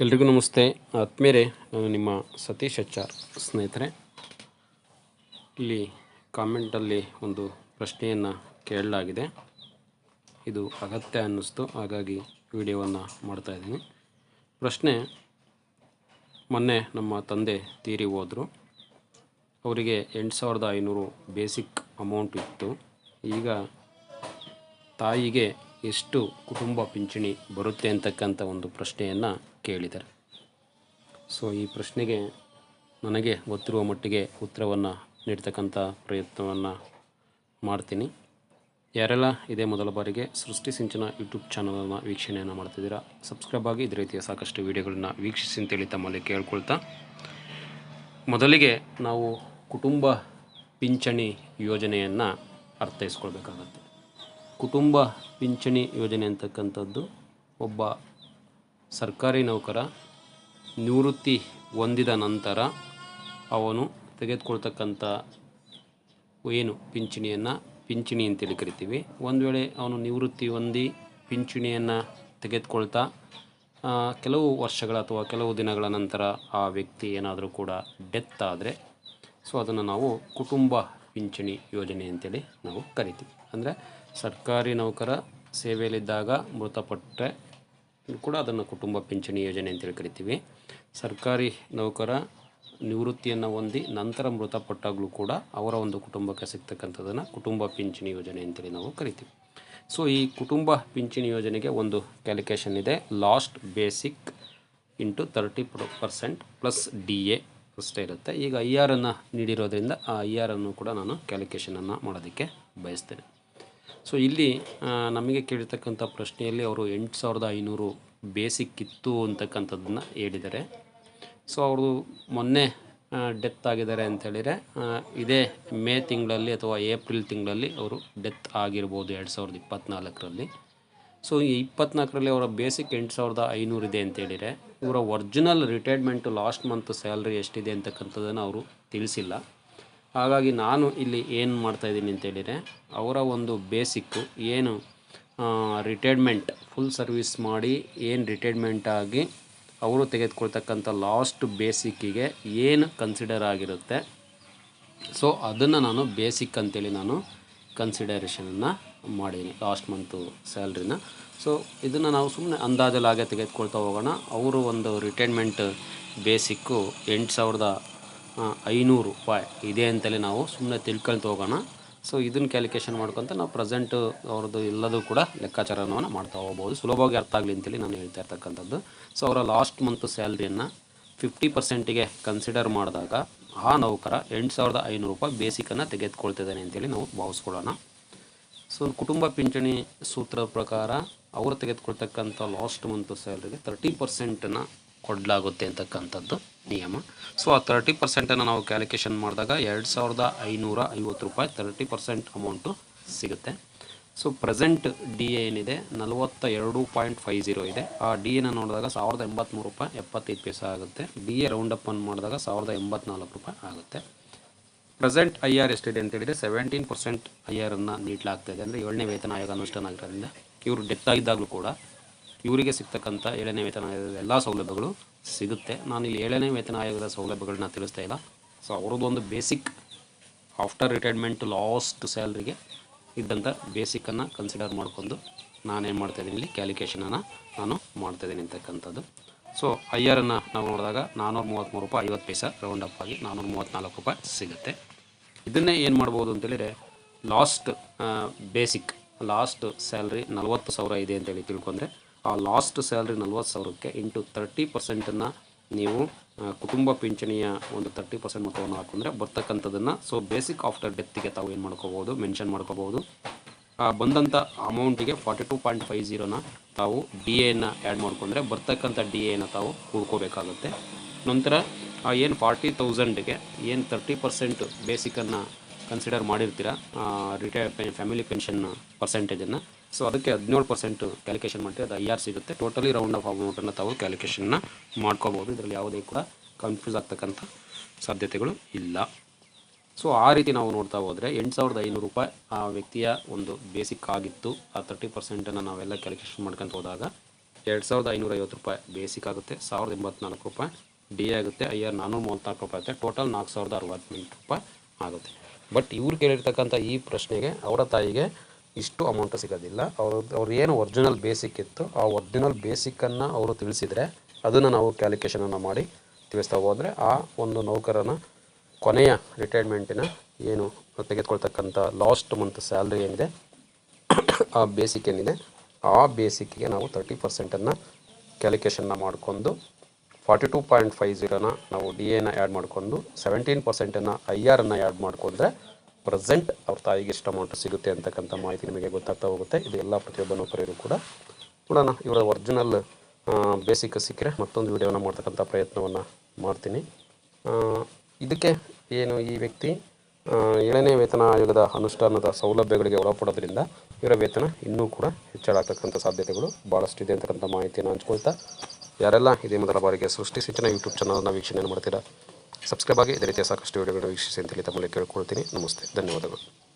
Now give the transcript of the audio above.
ಎಲ್ರಿಗೂ ನಮಸ್ತೆ. ಆತ್ಮೀಯರೇ, ನಾನು ನಿಮ್ಮ ಸತೀಶ್ ಅಚ್ಚಾರ್ ಸ್ನೇಹಿತರೆ. ಇಲ್ಲಿ ಕಾಮೆಂಟಲ್ಲಿ ಒಂದು ಪ್ರಶ್ನೆಯನ್ನು ಕೇಳಲಾಗಿದೆ. ಇದು ಅಗತ್ಯ ಅನ್ನಿಸ್ತು, ಹಾಗಾಗಿ ವಿಡಿಯೋವನ್ನು ಮಾಡ್ತಾಯಿದ್ದೀನಿ ಪ್ರಶ್ನೆ, ಮೊನ್ನೆ ನಮ್ಮ ತಂದೆ ತೀರಿ ಹೋದರು. ಅವರಿಗೆ ಎಂಟು ಸಾವಿರದ ಐನೂರು ಬೇಸಿಕ್ ಅಮೌಂಟ್ ಇತ್ತು. ಈಗ ತಾಯಿಗೆ ಎಷ್ಟು ಕುಟುಂಬ ಪಿಂಚಣಿ ಬರುತ್ತೆ ಅಂತಕ್ಕಂಥ ಒಂದು ಪ್ರಶ್ನೆಯನ್ನು ಕೇಳಿದ್ದಾರೆ. ಸೊ ಈ ಪ್ರಶ್ನೆಗೆ ನನಗೆ ಗೊತ್ತಿರುವ ಮಟ್ಟಿಗೆ ಉತ್ತರವನ್ನು ನೀಡ್ತಕ್ಕಂಥ ಪ್ರಯತ್ನವನ್ನು ಮಾಡ್ತೀನಿ. ಯಾರೆಲ್ಲ ಇದೇ ಮೊದಲ ಬಾರಿಗೆ ಸೃಷ್ಟಿ ಸಿಂಚನ ಯೂಟ್ಯೂಬ್ ಚಾನಲನ್ನು ವೀಕ್ಷಣೆಯನ್ನು ಮಾಡ್ತಿದ್ದೀರಾ, ಸಬ್ಸ್ಕ್ರೈಬ್ ಆಗಿ ಇದೇ ರೀತಿಯ ಸಾಕಷ್ಟು ವೀಡಿಯೋಗಳನ್ನು ವೀಕ್ಷಿಸಿ ಅಂತೇಳಿ ತಮ್ಮಲ್ಲಿ ಕೇಳ್ಕೊಳ್ತಾ. ಮೊದಲಿಗೆ ನಾವು ಕುಟುಂಬ ಪಿಂಚಣಿ ಯೋಜನೆಯನ್ನು ಅರ್ಥೈಸ್ಕೊಳ್ಬೇಕಾಗತ್ತೆ. ಕುಟುಂಬ ಪಿಂಚಣಿ ಯೋಜನೆ ಅಂತಕ್ಕಂಥದ್ದು ಒಬ್ಬ ಸರ್ಕಾರಿ ನೌಕರ ನಿವೃತ್ತಿ ಹೊಂದಿದ ನಂತರ ಅವನು ತೆಗೆದುಕೊಳ್ತಕ್ಕಂಥ ಏನು ಪಿಂಚಣಿಯನ್ನು ಪಿಂಚಣಿ ಅಂತೇಳಿ ಕರಿತೀವಿ. ಒಂದು ವೇಳೆ ಅವನು ನಿವೃತ್ತಿ ಹೊಂದಿ ಪಿಂಚಣಿಯನ್ನು ತೆಗೆದುಕೊಳ್ತಾ ಕೆಲವು ವರ್ಷಗಳ ಅಥವಾ ಕೆಲವು ದಿನಗಳ ನಂತರ ಆ ವ್ಯಕ್ತಿ ಏನಾದರೂ ಕೂಡ ಡೆತ್ ಆದರೆ, ಸೊ ಅದನ್ನು ನಾವು ಕುಟುಂಬ ಪಿಂಚಣಿ ಯೋಜನೆ ಅಂತೇಳಿ ನಾವು ಕರಿತೀವಿ. ಅಂದರೆ ಸರ್ಕಾರಿ ನೌಕರ ಸೇವೆಯಲ್ಲಿದ್ದಾಗ ಮೃತಪಟ್ಟರೆ ಕೂಡ ಅದನ್ನು ಕುಟುಂಬ ಪಿಂಚಣಿ ಯೋಜನೆ ಅಂತೇಳಿ ಕರಿತೀವಿ. ಸರ್ಕಾರಿ ನೌಕರ ನಿವೃತ್ತಿಯನ್ನು ಹೊಂದಿ ನಂತರ ಮೃತಪಟ್ಟಾಗಲೂ ಕೂಡ ಅವರ ಒಂದು ಕುಟುಂಬಕ್ಕೆ ಸಿಗ್ತಕ್ಕಂಥದ್ದನ್ನು ಕುಟುಂಬ ಪಿಂಚಣಿ ಯೋಜನೆ ಅಂತೇಳಿ ನಾವು ಕರಿತೀವಿ. ಸೊ ಈ ಕುಟುಂಬ ಪಿಂಚಣಿ ಯೋಜನೆಗೆ ಒಂದು ಕ್ಯಾಲ್ಕುಲೇಷನ್ ಇದೆ. Last basic into thirty percent plus D A ಅಷ್ಟೇ ಇರುತ್ತೆ. ಈಗ ಐ ಆರನ್ನು ನೀಡಿರೋದ್ರಿಂದ ಆ ಐ ಆರನ್ನು ಕೂಡ ನಾನು ಕ್ಯಾಲ್ಕುಲೇಷನನ್ನು ಮಾಡೋದಕ್ಕೆ ಬಯಸ್ತೇನೆ. ಸೊ ಇಲ್ಲಿ ನಮಗೆ ಕೇಳಿರ್ತಕ್ಕಂಥ ಪ್ರಶ್ನೆಯಲ್ಲಿ ಅವರು ಎಂಟು ಸಾವಿರದ ಐನೂರು ಬೇಸಿಕ್ ಇತ್ತು ಅಂತಕ್ಕಂಥದ್ದನ್ನು ಹೇಳಿದ್ದಾರೆ. ಸೊ ಅವರು ಮೊನ್ನೆ ಡೆತ್ ಆಗಿದ್ದಾರೆ ಅಂತೇಳಿದರೆ ಇದೇ ಮೇ ತಿಂಗಳಲ್ಲಿ ಅಥವಾ ಏಪ್ರಿಲ್ ತಿಂಗಳಲ್ಲಿ ಅವರು ಡೆತ್ ಆಗಿರ್ಬೋದು ಎರಡು ಸಾವಿರದ ಇಪ್ಪತ್ತ್ನಾಲ್ಕರಲ್ಲಿ ಸೊ ಈ ಇಪ್ಪತ್ನಾಲ್ಕರಲ್ಲಿ ಅವರ ಬೇಸಿಕ್ ಎಂಟು ಸಾವಿರದ ಐನೂರು ಇದೆ ಅಂತೇಳಿದರೆ ಇವರ original retirement last month salary ಎಷ್ಟಿದೆ ಅಂತಕ್ಕಂಥದ್ದನ್ನು ಅವರು ತಿಳಿಸಿಲ್ಲ. ಹಾಗಾಗಿ ನಾನು ಇಲ್ಲಿ ಏನು ಮಾಡ್ತಾಯಿದ್ದೀನಿ ಅಂತ ಹೇಳಿದರೆ, ಅವರ ಒಂದು ಬೇಸಿಕ್ಕು ಏನು ರಿಟೈರ್ಮೆಂಟ್ ಫುಲ್ ಸರ್ವಿಸ್ ಮಾಡಿ ಏನು ರಿಟೈರ್ಮೆಂಟ್ ಆಗಿ ಅವರು ತೆಗೆದುಕೊಳ್ತಕ್ಕಂಥ ಲಾಸ್ಟ್ ಬೇಸಿಕ್ಕಿಗೆ ಏನು ಕನ್ಸಿಡರ್ ಆಗಿರುತ್ತೆ. ಸೊ ಅದನ್ನು ನಾನು ಬೇಸಿಕ್ ಅಂತೇಳಿ ನಾನು ಕನ್ಸಿಡರೇಷನನ್ನು ಮಾಡಿದ್ದೀನಿ ಲಾಸ್ಟ್ ಮಂತು ಸ್ಯಾಲ್ರಿನ ಸೊ ಇದನ್ನು ನಾವು ಸುಮ್ಮನೆ ಅಂದಾಜಲ್ಲಿ ಹಾಗೆ ತೆಗೆದುಕೊಳ್ತಾ ಹೋಗೋಣ. ಅವರು ಒಂದು ರಿಟೈರ್ಮೆಂಟ್ ಬೇಸಿಕ್ಕು ಎಂಟು ಸಾವಿರದ ಐನೂರು ರೂಪಾಯಿ. ಇದೆ ಅಂತಲೇ ನಾವು ಸುಮ್ಮನೆ ತಿಳ್ಕೊಳ್ತಾ ಹೋಗೋಣ. ಸೊ ಇದನ್ನು ಕ್ಯಾಲ್ಕುಲೇಷನ್ ಮಾಡ್ಕೊತ ನಾವು ಪ್ರೆಸೆಂಟ್ ಅವ್ರದ್ದು ಎಲ್ಲದೂ ಕೂಡ ಲೆಕ್ಕಾಚಾರವನ್ನು ಮಾಡ್ತಾ ಹೋಗ್ಬೋದು. ಸುಲಭವಾಗಿ ಅರ್ಥ ಆಗಲಿ ಅಂತೇಳಿ ನಾನು ಹೇಳ್ತಾ ಇರ್ತಕ್ಕಂಥದ್ದು. ಸೊ ಅವರ ಲಾಸ್ಟ್ ಮಂತ್ ಸ್ಯಾಲ್ರಿಯನ್ನು ಫಿಫ್ಟಿ ಪರ್ಸೆಂಟಿಗೆ ಕನ್ಸಿಡರ್ ಮಾಡಿದಾಗ ಆ ನೌಕರ ಎಂಟು ಸಾವಿರದ ಐನೂರು ರೂಪಾಯಿ ಬೇಸಿಕನ್ನು ತೆಗೆದುಕೊಳ್ತಿದ್ದಾನೆ ಅಂತೇಳಿ ನಾವು ಭಾವಿಸ್ಕೊಳ್ಳೋಣ. ಸೊ ಕುಟುಂಬ ಪಿಂಚಣಿ ಸೂತ್ರದ ಪ್ರಕಾರ ಅವರು ತೆಗೆದುಕೊಳ್ತಕ್ಕಂಥ ಲಾಸ್ಟ್ ಮಂತ್ ಸ್ಯಾಲ್ರಿಗೆ ತರ್ಟಿ ಪರ್ಸೆಂಟನ್ನು ಕೊಡಲಾಗುತ್ತೆ ಅಂತಕ್ಕಂಥದ್ದು ನಿಯಮ. ಸೊ ಆ ತರ್ಟಿ ಪರ್ಸೆಂಟನ್ನು ನಾವು ಕ್ಯಾಲ್ಕುಲೇಷನ್ ಮಾಡಿದಾಗ ಎರಡು ಸಾವಿರದ ಐನೂರ ಐವತ್ತು ರೂಪಾಯಿ ತರ್ಟಿ ಪರ್ಸೆಂಟ್ ಅಮೌಂಟು ಸಿಗುತ್ತೆ. ಸೊ ಪ್ರೆಸೆಂಟ್ ಡಿ ಎ ಏನಿದೆ? ನಲವತ್ತ ಎರಡು ಪಾಯಿಂಟ್ ಫೈ ಜೀರೋ ಇದೆ. ಆ ಡಿ ಎನ ನೋಡಿದಾಗ ಸಾವಿರದ ಎಂಬತ್ತ್ಮೂರು ರೂಪಾಯಿ ಎಪ್ಪತ್ತೈದು ಪೈಸೆ ಆಗುತ್ತೆ. ಡಿ ಎ ರೌಂಡ್ ಅಪ್ ಅನ್ನು ಮಾಡಿದಾಗ ಸಾವಿರದ ಎಂಬತ್ನಾಲ್ಕು ರೂಪಾಯಿ ಆಗುತ್ತೆ. ಪ್ರೆಸೆಂಟ್ ಐ ಆರ್ ಎಷ್ಟಿದೆ ಅಂತ ಹೇಳಿದರೆ ಸೆವೆಂಟೀನ್ ಪರ್ಸೆಂಟ್ ಐ ಆರನ್ನು ನೀಡಲಾಗ್ತಾ ಇದೆ. ಅಂದರೆ ಏಳನೇ ವೇತನ ಆಯೋಗ ಅನುಷ್ಠಾನ ಆಗಿರೋದ್ರಿಂದ, ಇವರು ಡೆತ್ ಆಗಿದ್ದಾಗಲೂ ಕೂಡ ಇವರಿಗೆ ಸಿಗ್ತಕ್ಕಂಥ ಏಳನೇ ವೇತನ ಆಯೋಗದ ಎಲ್ಲ ಸೌಲಭ್ಯಗಳು ಸಿಗುತ್ತೆ. ನಾನು ಇಲ್ಲಿ ಏಳನೇ ವೇತನ ಆಯೋಗದ ಸೌಲಭ್ಯಗಳನ್ನ ತಿಳಿಸ್ತಾ ಇಲ್ಲ. ಸೊ ಅವ್ರದ್ದು ಒಂದು ಬೇಸಿಕ್ ಆಫ್ಟರ್ ರಿಟೈರ್ಮೆಂಟ್ ಲಾಸ್ಟ್ ಸ್ಯಾಲ್ರಿಗೆ ಇದ್ದಂಥ ಬೇಸಿಕ್ಕನ್ನು ಕನ್ಸಿಡರ್ ಮಾಡಿಕೊಂಡು ನಾನೇನು ಮಾಡ್ತಾಯಿದ್ದೀನಿ ಇಲ್ಲಿ ಕ್ಯಾಲ್ಕುಲೇಷನನ್ನು ನಾನು ಮಾಡ್ತಾಯಿದ್ದೀನಿ ಅಂತಕ್ಕಂಥದ್ದು. ಸೊ ಐ ಆರನ್ನು ನಾವು ನೋಡಿದಾಗ ನಾನ್ನೂರ ಮೂವತ್ತ್ಮೂರು ರೂಪಾಯಿ ಐವತ್ತು ಪೈಸ ರೌಂಡ್ ಅಪ್ ಆಗಿ ನಾನ್ನೂರ ಮೂವತ್ತ್ನಾಲ್ಕು ರೂಪಾಯಿ ಸಿಗುತ್ತೆ. ಇದನ್ನೇ ಏನು ಮಾಡ್ಬೋದು ಅಂತೇಳಿದರೆ ಲಾಸ್ಟ್ ಬೇಸಿಕ್ ಲಾಸ್ಟ್ ಸ್ಯಾಲ್ರಿ ನಲ್ವತ್ತು ಸಾವಿರ ಇದೆ ಅಂತೇಳಿ ತಿಳ್ಕೊಂಡ್ರೆ ಆ ಲಾಸ್ಟ್ ಸ್ಯಾಲ್ರಿ ನಲ್ವತ್ತು ಸಾವಿರಕ್ಕೆ ಇಂಟು ತರ್ಟಿ ಪರ್ಸೆಂಟನ್ನು ನೀವು ಕುಟುಂಬ ಪಿಂಚಣಿಯ ಒಂದು ತರ್ಟಿ ಪರ್ಸೆಂಟ್ ಮೊತ್ತವನ್ನು ಹಾಕೊಂಡ್ರೆ ಬರ್ತಕ್ಕಂಥದ್ದನ್ನು, ಸೊ ಬೇಸಿಕ್ ಆಫ್ಟರ್ ಡೆತ್ತಿಗೆ ತಾವು ಏನು ಮಾಡ್ಕೋಬೋದು, ಮೆನ್ಷನ್ ಮಾಡ್ಕೋಬೋದು. ಬಂದಂಥ ಅಮೌಂಟಿಗೆ ಫಾರ್ಟಿ ಟು ಪಾಯಿಂಟ್ ಫೈವ್ ಜೀರೋನ ತಾವು ಡಿ ಎನ ಆ್ಯಡ್ ಮಾಡ್ಕೊಂಡ್ರೆ ಬರ್ತಕ್ಕಂಥ ಡಿ ಎನ ತಾವು ಉಳ್ಕೋಬೇಕಾಗುತ್ತೆ ನಂತರ ಏನು ಫಾರ್ಟಿ ತೌಸಂಡ್ಗೆ ಏನು ತರ್ಟಿ ಪರ್ಸೆಂಟ್ ಬೇಸಿಕನ್ನು ಕನ್ಸಿಡರ್ ಮಾಡಿರ್ತೀರ ರಿಟೈರ್ ಫ್ಯಾಮಿಲಿ ಪೆನ್ಷನ್ ಪರ್ಸೆಂಟೇಜನ್ನು ಸೊ ಅದಕ್ಕೆ ಹದಿನೇಳು ಪರ್ಸೆಂಟ್ ಕ್ಯಾಲ್ಕುಲೇಷನ್ ಮಾಡಿದ್ರೆ ಅದು ಐ ಆರ್ ಸಿಗುತ್ತೆ. ಟೋಟಲಿ ರೌಂಡ್ ಆಫ್ ಅಮೌಂಟನ್ನು ತಾವು ಕ್ಯಾಲ್ಕುಲೇಷನ್ನ ಮಾಡ್ಕೋಬೋದು ಇದರಲ್ಲಿ ಯಾವುದೇ ಕೂಡ ಕನ್ಫ್ಯೂಸ್ ಆಗ್ತಕ್ಕಂಥ ಸಾಧ್ಯತೆಗಳು ಇಲ್ಲ. ಸೊ ಆ ರೀತಿ ನಾವು ನೋಡ್ತಾ ಹೋದರೆ ಎಂಟು ಸಾವಿರದ ಐನೂರು ರೂಪಾಯಿ ಆ ವ್ಯಕ್ತಿಯ ಒಂದು ಬೇಸಿಕ್ ಆಗಿತ್ತು. ಆ ತರ್ಟಿ ಪರ್ಸೆಂಟನ್ನು ನಾವೆಲ್ಲ ಕ್ಯಾಲ್ಕುಲೇಷನ್ ಮಾಡ್ಕೊಂತ ಹೋದಾಗ ಎರಡು ಸಾವಿರದ ಐನೂರ ಐವತ್ತು ರೂಪಾಯಿ ಬೇಸಿಕ್ ಆಗುತ್ತೆ. ಸಾವಿರದ ಎಂಬತ್ನಾಲ್ಕು ರೂಪಾಯಿ ಡಿ ಆಗುತ್ತೆ. ಐ ಆರ್ ನಾನ್ನೂರ ಮೂವತ್ತ್ನಾಲ್ಕು ರೂಪಾಯಿ ಆಗುತ್ತೆ. ಟೋಟಲ್ ನಾಲ್ಕು ಸಾವಿರದ ಅರವತ್ತೆಂಟು ರೂಪಾಯಿ ಆಗುತ್ತೆ. ಬಟ್ ಇವ್ರು ಕೇಳಿರ್ತಕ್ಕಂಥ ಈ ಪ್ರಶ್ನೆಗೆ ಅವರ ತಾಯಿಗೆ ಇಷ್ಟು ಅಮೌಂಟ್ ಸಿಗೋದಿಲ್ಲ. ಅವರು, ಅವ್ರು ಏನು ಒರಿಜಿನಲ್ ಬೇಸಿಕ್ ಇತ್ತು, ಆ ಒರಿಜಿನಲ್ ಬೇಸಿಕ್ಕನ್ನು ಅವರು ತಿಳಿಸಿದರೆ ಅದನ್ನು ನಾವು ಕ್ಯಾಲ್ಕುಲೇಷನನ್ನು ಮಾಡಿ ತಿಳಿಸ್ತಾ ಹೋದರೆ ಆ ಒಂದು ನೌಕರನ ಕೊನೆಯ ರಿಟೈರ್ಮೆಂಟಿನ ಏನು ತೆಗೆದುಕೊಳ್ತಕ್ಕಂಥ ಲಾಸ್ಟ್ ಮಂತ್ ಸ್ಯಾಲ್ರಿ ಏನಿದೆ, ಆ ಬೇಸಿಕ್ ಏನಿದೆ, ಆ ಬೇಸಿಕ್ಗೆ ನಾವು ತರ್ಟಿ ಪರ್ಸೆಂಟನ್ನು ಕ್ಯಾಲ್ಕುಲೇಷನ್ನ ಮಾಡಿಕೊಂಡು ಫಾರ್ಟಿ ಟೂ ಪಾಯಿಂಟ್ ಫೈವ್ ಜೀರೋನ ನಾವು ಡಿ ಎನ ಆ್ಯಡ್ ಮಾಡಿಕೊಂಡು ಸೆವೆಂಟೀನ್ ಪರ್ಸೆಂಟನ್ನು ಐ ಆರನ್ನು ಆ್ಯಡ್ ಮಾಡಿಕೊಂಡ್ರೆ ಪ್ರೆಸೆಂಟ್ ಅವ್ರ ತಾಯಿಗೆ ಎಷ್ಟು ಅಮೌಂಟ್ ಸಿಗುತ್ತೆ ಅಂತಕ್ಕಂಥ ಮಾಹಿತಿ ನಿಮಗೆ ಗೊತ್ತಾಗ್ತಾ ಹೋಗುತ್ತೆ. ಇದು ಎಲ್ಲ ಪ್ರತಿಯೊಬ್ಬ ನೌಕರರು ಕೂಡ. ನೋಡೋಣ, ಇವರ ಒರಿಜಿನಲ್ ಬೇಸಿಕ್ ಸಿಕ್ಕರೆ ಮತ್ತೊಂದು ವಿಡಿಯೋನ ಮಾಡ್ತಕ್ಕಂಥ ಪ್ರಯತ್ನವನ್ನು ಮಾಡ್ತೀನಿ. ಇದಕ್ಕೆ ಏನು ಈ ವ್ಯಕ್ತಿ ಏಳನೇ ವೇತನ ಆಯೋಗದ ಅನುಷ್ಠಾನದ ಸೌಲಭ್ಯಗಳಿಗೆ ಒಳಪಡೋದ್ರಿಂದ ಇವರ ವೇತನ ಇನ್ನೂ ಕೂಡ ಹೆಚ್ಚಳ ಆಗ್ತಕ್ಕಂಥ ಸಾಧ್ಯತೆಗಳು ಭಾಳಷ್ಟು ಇದೆ ಅಂತಕ್ಕಂಥ ಮಾಹಿತಿಯನ್ನು ಹಂಚ್ಕೊಳ್ತಾ, ಯಾರೆಲ್ಲ ಇದೇ ಮೊದಲ ಬಾರಿಗೆ ಸೃಷ್ಟಿ ಸಿಂಚನ ಯೂಟ್ಯೂಬ್ ಚಾನಲ್ನ ವೀಕ್ಷಣೆ ಮಾಡ್ತೀರಾ? ಸಬ್ಸ್ಕ್ರೈಬ್ ಆಗಿ ಇದೇ ರೀತಿಯ ಸಾಕಷ್ಟು ವಿಡಿಯೋಗಳನ್ನು ವೀಕ್ಷಿಸಿ ಅಂತೇಳಿ ತಮ್ಮಲ್ಲಿ ಕೇಳ್ಕೊಳ್ತೀನಿ. ನಮಸ್ತೆ. ಧನ್ಯವಾದಗಳು.